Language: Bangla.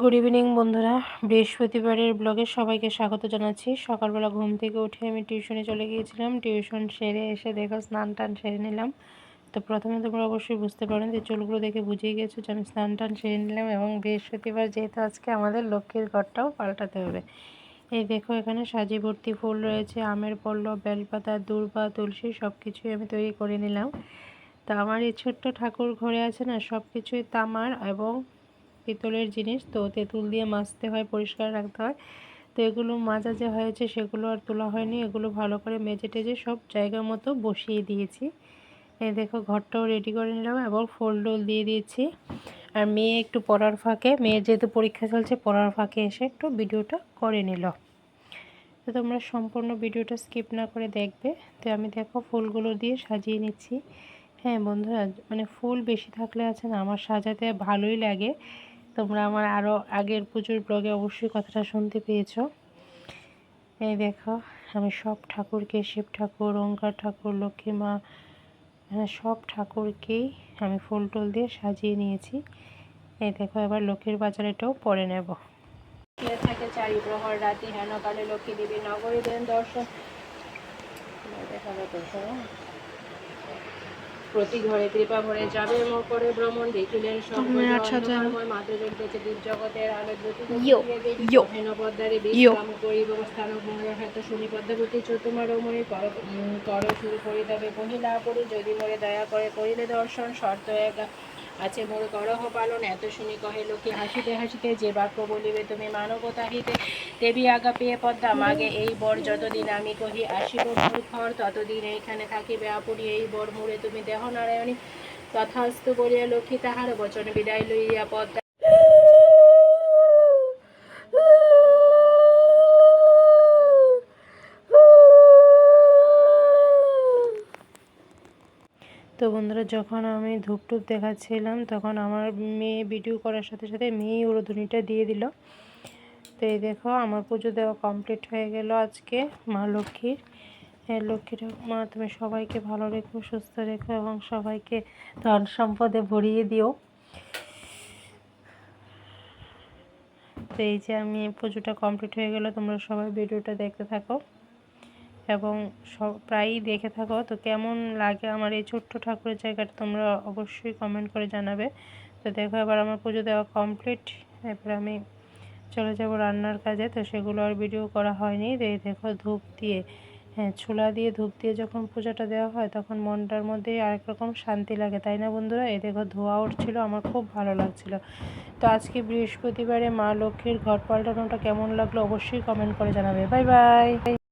গুড ইভিনিং বন্ধুরা। বৃহস্পতিবারের ব্লগে সবাইকে স্বাগত জানাচ্ছি। সকালবেলা ঘুম থেকে উঠে আমি টিউশনে চলে গিয়েছিলাম। টিউশন সেরে এসে দেখো স্নান টান সেরে নিলাম। তো প্রথমে তোমরা অবশ্যই বুঝতে পারেন যে চুলগুলো দেখে বুঝিয়ে গেছো যে আমি স্নান টান সেরে নিলাম এবং বৃহস্পতিবার যেহেতু আজকে আমাদের লক্ষ্মীর ঘরটাও পাল্টাতে হবে। এই দেখো এখানে সাজি ভর্তি ফুল রয়েছে, আমের পল্লব, বেলপাতা, দূর্বা, তুলসী সব কিছুই আমি তৈরি করে নিলাম। তো আমার এই ছোট্ট ঠাকুর ঘরে আছে না সব কিছুই তামার এবং পিতলের জিনিস, তো তেঁতুল দিয়ে মাজতে হয়, পরিষ্কার রাখতে হয়। তো এগুলো মাজা যে হয়েছে সেগুলো আর তোলা হয়নি, এগুলো ভালো করে মেজে টেজে সব জায়গার মতো বসিয়ে দিয়েছি। এই দেখো, ঘরটাও রেডি করে নিলাম এবং ফোল ডোল দিয়ে দিয়েছি। আর মেয়ে একটু পড়ার ফাঁকে, মেয়ের যেহেতু পরীক্ষা চলছে, পড়ার ফাঁকে এসে একটু ভিডিওটা করে নিল। তো তোমরা সম্পূর্ণ ভিডিওটা স্কিপ না করে দেখবে। তো আমি দেখো, ফুলগুলো দিয়ে সাজিয়ে নিচ্ছি। হ্যাঁ বন্ধুরা মানে ফুল বেশি থাকলে আছে না, আমার সাজাতে ভালোই লাগে। তোমরা আমার আরও আগের পুজোর ব্লগে অবশ্যই কথাটা শুনতে পেয়েছ। এই দেখো, আমি সব ঠাকুরকে, শিব ঠাকুর, ওঙ্কার ঠাকুর, লক্ষ্মী মা হ্যাঁ সব ঠাকুরকেই আমি ফুল টুল দিয়ে সাজিয়ে নিয়েছি। এই দেখো, এবার লক্ষ্মীর বাজারেটাও পরে নেব। থাকে চারি প্রহর রাতি, হেন কালে লক্ষ্মী দেবী নগরী দেন দর্শন দেখা দর্শন প্রতি ঘরে কৃপা ভরে যাবে করে ভ্রমণ দেখিলেন সর্বময় মাত্র জগতেছে দীপ জগতের আলো পদ্মারে বিশ্রাম করিব স্থান ভঙ্গ শুনি পদ্মাবতী চতুমার মনে কর কর শুরু করি তবে মহিলা করি যদি মরে দয়া করে করিলে দর্শন শর্ত এক। আছে মোর করহ পালন, এত শুনি কহে লোকে, হাসিতে হাসিতে যে বাক্য বলিবে, তুমি মানবতা হিতে দেবী আগা পেয়ে পদ্মা মাগে, এই বর যতদিন আমি কহি আসিব মোর ঘর ততদিন এইখানে থাকিবে আপুরি, এই বর মোড়ে তুমি দেহ নারায়ণী, তথাস্তু বলিয়া লক্ষ্মী তাহার বচন বিদায় লইয়া পদ্মা তো বন্ধুরা, যখন আমি ধূপ টুপ দেখাচ্ছিলাম, তখন আমার মেয়ে ভিডিও করার সাথে সাথে মেয়েই উড়োধুনিটা দিয়ে দিল। তো এই দেখো, আমার পুজো দেওয়া কমপ্লিট হয়ে গেল আজকে, মা লক্ষ্মীর। হ্যাঁ লক্ষ্মীর মা, তুমি সবাইকে ভালো রেখো, সুস্থ রেখো এবং সবাইকে ধন সম্পদে ভরিয়ে দিও। তো এই যে আমি পুজোটা কমপ্লিট হয়ে গেল, তোমরা সবাই ভিডিওটা দেখতে থাকো। এবং সব প্রায়ই দেখে থাকো। তো কেমন লাগে আমার এই ছোট্ট ঠাকুরের জায়গাটা তোমরা অবশ্যই কমেন্ট করে জানাবে। তো দেখো, এবার আমার পুজো দেওয়া কমপ্লিট এরপর আমি চলে যাব রান্নার কাজে। তো সেগুলো আর ভিডিও করা হয়নি। তো এই দেখো, ধূপ দিয়ে হ্যাঁ ছোলা দিয়ে, ধূপ দিয়ে যখন পূজাটা দেওয়া হয় তখন মনটার মধ্যে আরেক রকম শান্তি লাগে, তাই না বন্ধুরা? এই দেখো, ধোয়া উঠছিল, আমার খুব ভালো লাগছিল। তো আজকে বৃহস্পতিবারে মা লক্ষ্মীর ঘর পাল্টানোটা কেমন লাগল অবশ্যই কমেন্ট করে জানাবে। Bye bye